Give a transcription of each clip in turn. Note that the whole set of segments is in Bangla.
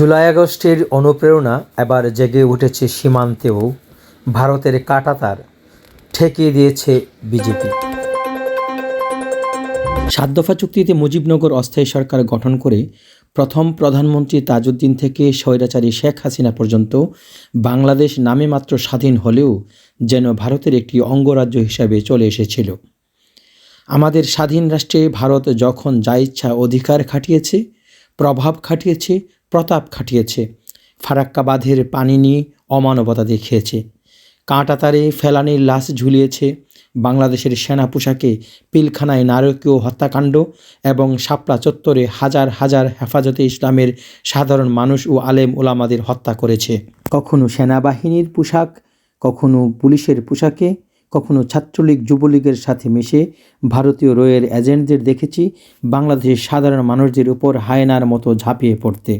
জুলাই আগস্টের অনুপ্রেরণা এবার জেগে উঠেছে সীমান্তেও। ভারতের কাঁটাতার ঠেকিয়ে দিয়েছে বিজেপি। সাত দফা চুক্তিতে মুজিবনগর অস্থায়ী সরকার গঠন করে প্রথম প্রধানমন্ত্রী তাজউদ্দিন থেকে স্বৈরাচারী শেখ হাসিনা পর্যন্ত বাংলাদেশ নামে মাত্র স্বাধীন হলেও যেন ভারতের একটি অঙ্গরাজ্য হিসাবে চলে এসেছিল। আমাদের স্বাধীন রাষ্ট্রে ভারত যখন যা ইচ্ছা অধিকার খাটিয়েছে, প্রভাব খাটিয়েছে প্রতাপ খাটিয়েছে। বাঁধের পানি নিয়ে অমানবতা দেখিয়েছে। কাঁটাতারে ফেলানির লাশ ঝুলিয়েছে। বাংলাদেশের সেনা পোশাকে পিলখানায় নারকীয় হত্যাকাণ্ড এবং শাপলা চত্বরে হাজার হাজার হেফাজতে ইসলামের সাধারণ মানুষ ও আলেম ওলামাদের হত্যা করেছে। কখনো সেনাবাহিনীর পোশাক, কখনো পুলিশের পোশাকে, কখনো ছাত্রলীগ যুবলীগের সাথে মিশে ভারতীয় রয়ের এজেন্টদের দেখেছি বাংলাদেশের সাধারণ মানুষদের উপর হায়নার মতো ঝাঁপিয়ে পড়তে।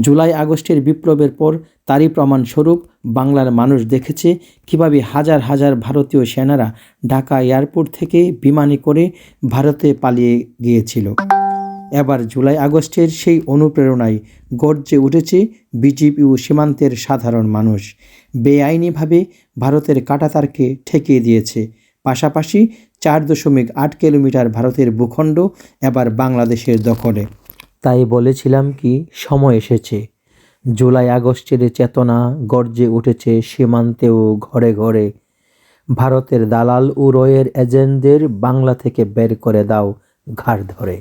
জুলাই আগস্টের বিপ্লবের পর তারই প্রমাণস্বরূপ বাংলার মানুষ দেখেছে কীভাবে হাজার হাজার ভারতীয় সেনারা ঢাকা এয়ারপোর্ট থেকে বিমানে করে ভারতে পালিয়ে গিয়েছিল। এবার জুলাই আগস্টের সেই অনুপ্রেরণায় গর্জে উঠেছে বিজেপি ও সীমান্তের সাধারণ মানুষ। বেআইনিভাবে ভারতের কাঁটাতারকে ঠেকিয়ে দিয়েছে। পাশাপাশি চার দশমিক আট কিলোমিটার ভারতের ভূখণ্ড এবার বাংলাদেশের দখলে। তাই বলেছিলাম কি, সময় এসেছে। জুলাই আগস্টের চেতনা গর্জে উঠেছে সীমান্তেও ঘরে ঘরে। ভারতের দালাল ও রয়ের এজেন্টদের বাংলা থেকে বের করে দাও ঘাড় ধরে।